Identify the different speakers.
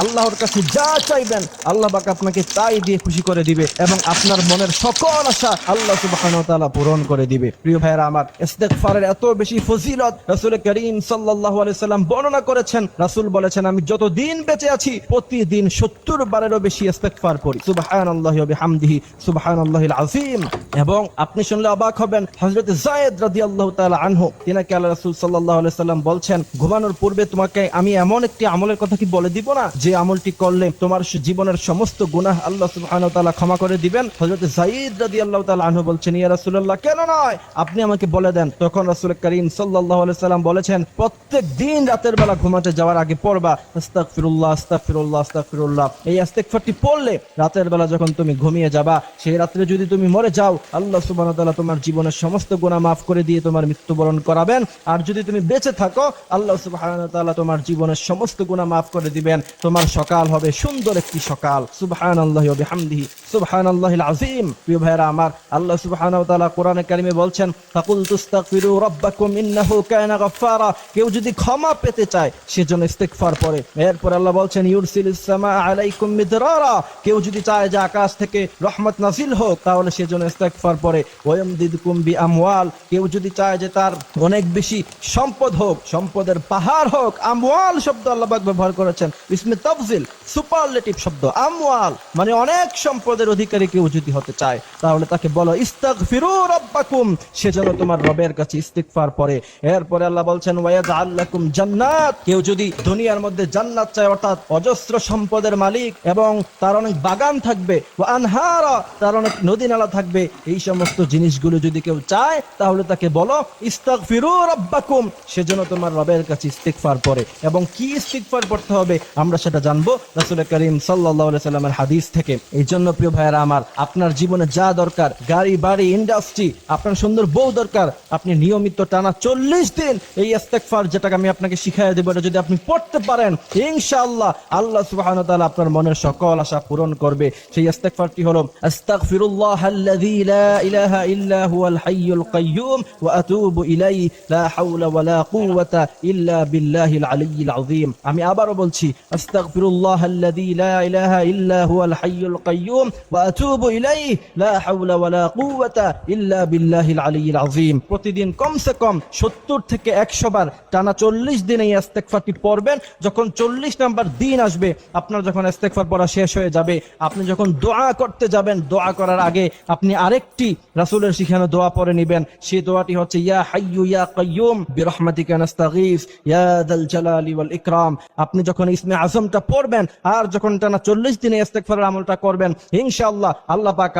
Speaker 1: আল্লাহর কাছে যা চাইবেন, আল্লাহ পাক আপনাকে তাই দিয়ে খুশি করে দিবে এবং আপনার মনের সকল আশা আল্লাহ তাআলা পূরণ করে দিবে। প্রিয় ভাইরা আমার, ইস্তেগফারের এত বেশি ফজিলত রাসূল করিম সাল্লাল্লাহু আলাইহি সাল্লাম বর্ণনা করেছেন। রাসূল বলেছেন, আমি যত দিন বেঁচে আছি, প্রতিদিন 70 বারেরও বেশি ইস্তেগফার পড়ি। সুবহানাল্লাহি ওয়া বিহামদিহি, সুবহানাল্লাহিল আযীম। এবং আপনি শুনলে অবাক হবেন হজরত হযরত যায়েদ রাদিয়াল্লাহু তাআলা আনহু, তিনাকে আল্লাহ রাসূল সাল্লাল্লাহু আলাইহি সাল্লাম বলছেন, ঘুমানোর পূর্বে তোমাকে আমি এমন একটি আমলের কথা কি বলে দিব না, যে আমলটি করলে তোমার জীবনের সমস্ত গুনাহ আল্লাহ সুবহানাহু ক্ষমা করে দিবেন। হযরত যায়েদ রাদিয়াল্লাহু তাআলা আনহু বলছেন, ইয়া রাসূলুল্লাহ, কেন নয়? আপনি আমাকে বলে দেন। তখন রাসূল করিম আলাইহি সাল্লাম বলেছেন, প্রত্যেক দিন রাতের বেলা ঘুমাতে যাওয়ার আগে পড়বা। আস্তাগফিরুল্লাহ আস্তাগফিরুল্লাহ আস্তাগফিরুল্লাহ। এই ইস্তেগফারটি পড়লে রাতের বেলা যখন তুমি ঘুমিয়ে যাবা, সেই রাত্রে যদি তুমি মরে যাও, আল্লাহ ওয়া তাআলা তোমার জীবনের সমস্ত গুনাহ মাফ করে দিয়ে তোমার মৃত্যুবরণ করাবেন। আর যদি তুমি বেঁচে থাকো, আল্লাহ তাআলা তোমার জীবনের সমস্ত গুনাহ মাফ করে দিবেন। তোমার সকাল হবে সুন্দর একটি সকাল। সুবহানাল্লাহি ওয়া বিহামদিহি। সুবহানাল্লাহিল আযীম। প্রিয় ভাইরা আমার আল্লাহ সুবহানাহু ওয়া তাআলা কোরআনে কারিমে বলছেন ফাকুল তুস্তাগফিরু রাব্বাকুম ইন্নাহু কানা গাফফারা। কেউ যদি ক্ষমা পেতে চায়, সেজন্য ইস্তেগফার পড়ে। এরপর আল্লাহ বলছেন, ইউরসিলিস সামা আলাইকুম মিদরারা। কেউ যদি চায় যে আকাশ থেকে রহমত নাজিল হোক, তাহলে সেজন্য ইস্তেগফার পড়ে। ওয়ায়ামদিদকুম বি আমওয়াল কেউ যদি চায় যে তার অনেক বেশি সম্পদ হোক, সম্পদের পাহাড় হোক, আমওয়াল শব্দ আল্লাহ ব্যবহার করেছেন। ইসমে তাফজিল, সুপারলেটিভ শব্দ, আমওয়াল মানে অনেক সম্পদের অধিকারী কেউ যদি হতে চায়, তাহলে তাকে বলো, ইস্তাগফিরু রাব্বাকুম সেজন্য তোমার রবের কাছে ইস্তিগফার পড়ে। এরপরে আল্লাহ বলছেন, ওয়ায়াজআল লাকুম জান্নাত, কেউ যদি দুনিয়ার মধ্যে জান্নাত চায়, অর্থাৎ অজস্র সম্পদের মালিক এবং তার অনেক বাগান থাকবে, ওয়া আনহারা, তার অনেক নদী নালা থাকবে, এই সমস্ত জিনিসগুলো যদি কেউ চায়, তাহলে তাকে বলো, ইস্তাগফিরু রাব্বাকুম সেজন্য তোমার রবের কাছে ইস্তিগফার পড়ে। এবং কি ইস্তিগফার পড়তে হবে, আমরা সেটা জানব। রাসূল করিম সাল্লাল্লাহু সাল্লামের হাদিস থেকে। এই জন্য প্রিয় ভাইয়েরা আমার, আপনার জীবনে যা দরকার, গাড়ি, বাড়ি ইন্ডাস্ট্রি আপনার সুন্দর বউ দরকার, আপনি নিয়মিত টানা চল্লিশ দিন এই ইস্তেগফার যেটাকে আমি আপনাকে শিখাই দেবো, এটা যদি আপনি পড়তে পারেন, ইনশাআল্লাহ আল্লাহ ওয়া আপনার মনের সকল আশা পূরণ করবে। সেই ইস্তেগফারটি হলো আমি আবারও বলছি আল্লাযী লা ইলাহা ইল্লা হুয়াল হাইয়ুল কাইয়্যুম ওয়া আতুবু ইলাইহি, লা হাওলা ওয়া লা কুওয়াতা ইল্লা বিল্লাহিল আলিয়্যিল আযীম। প্রতিদিন কমসে কম 70 থেকে 100 বার টানা 40 দিন এই ইস্তেগফারটি পড়বেন। যখন 40 নাম্বার দিন আসবে, আপনার যখন ইস্তেগফার পড়া শেষ হয়ে যাবে, আপনি যখন দোয়া করতে যাবেন, দোয়া করার আগে আপনি আরেকটি রাসূলের শিখানো দোয়া পড়ে নেবেন। সেই দোয়াটি হচ্ছে, ইয়া হাইয়্যু ইয়া কাইয়্যুম বিরহমাতিকা নাস্তাগীস, ইয়া দাল জালালি ওয়াল ইকরাম। আপনি যখন ইসমে আজমটা পড়বেন আর যখন টানা 40 দিনে ইস্তেগফারের আমলটা করবেন ইনশাআল্লাহ আল্লাহ পাক